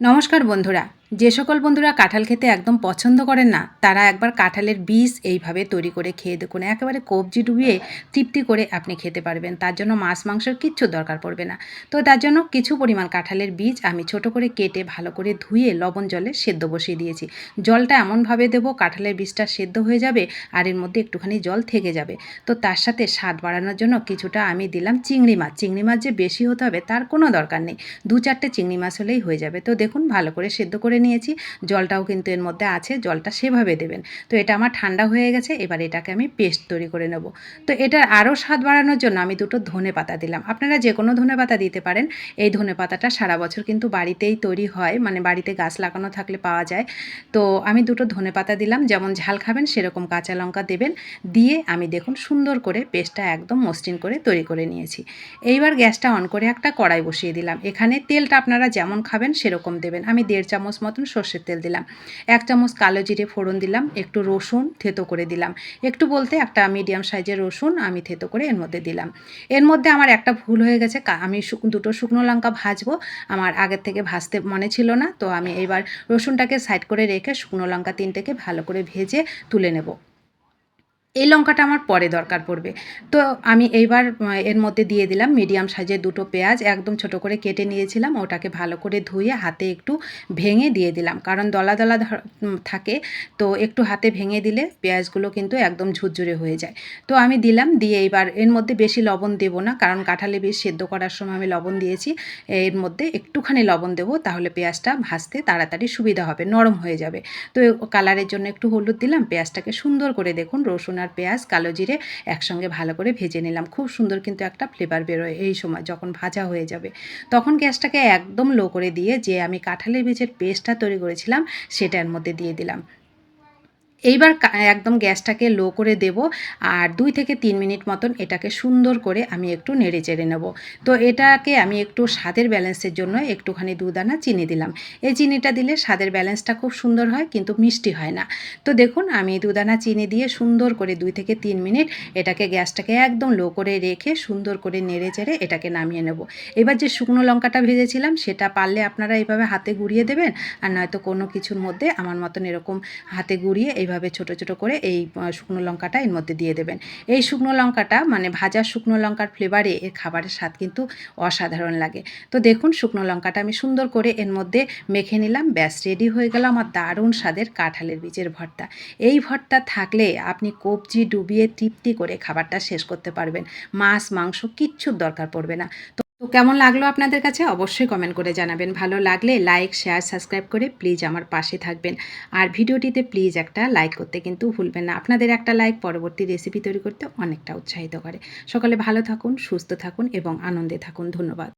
নমস্কার বন্ধুরা যে সকল বন্ধুরা কাঁঠাল খেতে একদম পছন্দ করেন না, তারা একবার কাঁঠালের বীজ এইভাবে তৈরি করে খেয়ে দেখুন। একেবারে কবজি ডুবিয়ে তৃপ্তি করে আপনি খেতে পারবেন। তার জন্য মাছ, মাংসের কিচ্ছু দরকার পড়বে না। তো তার জন্য কিছু পরিমাণ কাঁঠালের বীজ আমি ছোট করে কেটে ভালো করে ধুয়ে লবণ জলে সেদ্ধ বসিয়ে দিয়েছি। জলটা এমনভাবে দেবো, কাঁঠালের বীজটা সেদ্ধ হয়ে যাবে আর এর মধ্যে একটুখানি জল থেকে যাবে। তো তার সাথে স্বাদ বাড়ানোর জন্য কিছুটা আমি দিলাম চিংড়ি মাছ। চিংড়ি মাছ যে বেশি হতে হবে তার কোনো দরকার নেই। দু চারটে চিংড়ি মাছ হলেই হয়ে যাবে। তো দেখুন ভালো করে সেদ্ধ করে নিয়েছি। জলটাও কিন্তু এর মধ্যে আছে, জলটা সেভাবে দেবেন। তো এটা আমার ঠান্ডা হয়ে গেছে, এবার এটাকে আমি পেস্ট তৈরি করে নেব। তো এটার আরও স্বাদ বাড়ানোর জন্য আমি দুটো ধনে পাতা দিলাম। আপনারা যে কোনো ধনে পাতা দিতে পারেন। এই ধনে পাতাটা সারা বছর কিন্তু বাড়িতেই তৈরি হয় মানে বাড়িতে গাছ লাগানো থাকলে পাওয়া যায়। তো আমি দুটো ধনে পাতা দিলাম, যেমন ঝাল খাবেন সেরকম কাঁচা লঙ্কা দেবেন। দিয়ে আমি দেখুন সুন্দর করে পেস্টটা একদম মসৃণ করে তৈরি করে নিয়েছি। এইবার গ্যাসটা অন করে একটা কড়াই বসিয়ে দিলাম। এখানে তেলটা আপনারা যেমন খাবেন সেরকম দেবেন। আমি দেড় চামচ মতন সর্ষের তেল দিলাম। এক চামচ কালো জিরে ফোড়ন দিলাম, একটু রসুন থেতো করে দিলাম। একটু বলতে একটা মিডিয়াম সাইজের রসুন আমি থেতো করে এর মধ্যে দিলাম। এর মধ্যে আমার একটা ভুল হয়ে গেছে আমি দুটো শুকনো লঙ্কা ভাজবো, আমার আগের থেকে ভাজতে মনে ছিল না, তো আমি এবার রসুনটাকে সাইড করে রেখে শুকনো লঙ্কা তিনটেকে ভালো করে ভেজে তুলে নেব। এই লঙ্কাটা আমার পরে দরকার পড়বে। তো আমি এইবার এর মধ্যে দিয়ে দিলাম মিডিয়াম সাইজের দুটো পেঁয়াজ, একদম ছোট করে কেটে নিয়েছিলাম, ওটাকে ভালো করে ধুয়ে হাতে একটু ভেঙে দিয়ে দিলাম। কারণ দলা দলা থাকে, তো একটু হাতে ভেঙে দিলে পেঁয়াজগুলো কিন্তু একদম ঝুরঝুরে হয়ে যায়। তো আমি দিলাম, দিয়ে এইবার এর মধ্যে বেশি লবণ দেবো না, কারণ কাঁঠালে বেশ সেদ্ধ করার সময় আমি লবণ দিয়েছি। এর মধ্যে একটুখানি লবণ দেবো, তাহলে পেঁয়াজটা ভাজতে তাড়াতাড়ি সুবিধা হবে, নরম হয়ে যাবে। তো কালারের জন্য একটু হলুদ দিলাম, পেঁয়াজটাকে সুন্দর করে দেখুন, রসুন আর পেঁয়াজ, কালো জিরে একসঙ্গে ভালো করে ভেজে নিলাম। খুব সুন্দর কিন্তু একটা ফ্লেভার বেরোয় এই সময় যখন ভাজা হয়ে যাবে। তখন গ্যাসটাকে একদম লো করে দিয়ে যে আমি কাঁঠালের বীজের পেস্টটা তৈরি করেছিলাম, সেটার মধ্যে দিয়ে দিলাম। এইবার একদম গ্যাসটাকে লো করে দেব আর দুই থেকে তিন মিনিট মতন এটাকে সুন্দর করে আমি একটু নেড়ে চেড়ে নেব। তো এটাকে আমি একটু স্বাদের ব্যালেন্সের জন্য একটুখানি দুদানা চিনি দিলাম। এই চিনিটা দিলে স্বাদের ব্যালেন্সটা খুব সুন্দর হয়, কিন্তু মিষ্টি হয় না। তো দেখুন, আমি দুদানা চিনি দিয়ে সুন্দর করে দুই থেকে তিন মিনিট এটাকে গ্যাসটাকে একদম লো করে রেখে সুন্দর করে নেড়ে চেড়ে এটাকে নামিয়ে নেব। এবার যে শুকনো লঙ্কাটা ভেজেছিলাম, সেটা পারলে আপনারা এইভাবে হাতে গুঁড়িয়ে দেবেন, আর নয়তো কোনো কিছুর মধ্যে আমার মতন এরকম হাতে গুঁড়িয়ে এইভাবে ছোট ছোট করে এই শুকনো লঙ্কাটা এর মধ্যে দিয়ে দেবেন। এই শুকনো লঙ্কাটা মানে ভাজা শুকনো লঙ্কার ফ্লেভারে এর খাবারের স্বাদ কিন্তু অসাধারণ লাগে। তো দেখুন শুকনো লঙ্কাটা আমি সুন্দর করে এর মধ্যে মেখে নিলাম, ব্যাস রেডি হয়ে গেল আমার দারুণ স্বাদের কাঁঠালের বীজের ভর্তা। এই ভর্তা থাকলে আপনি কবজি, ডুবিয়ে তৃপ্তি করে খাবারটা শেষ করতে পারবেন। মাছ, মাংস কিচ্ছুর দরকার পড়বে না। তো তো কেমন লাগল আপনাদের কাছে? অবশ্যই কমেন্ট করে জানাবেন। ভালো লাগলে লাইক শেয়ার সাবস্ক্রাইব করে প্লিজ আমার পাশে থাকবেন। আর ভিডিওটিতে প্লিজ একটা লাইক করতে কিন্তু ভুলবেন না। আপনাদের একটা লাইক পরবর্তী রেসিপি তৈরি করতে অনেকটা উৎসাহিত করে। সকালে ভালো থাকুন, সুস্থ থাকুন এবং আনন্দে থাকুন। ধন্যবাদ।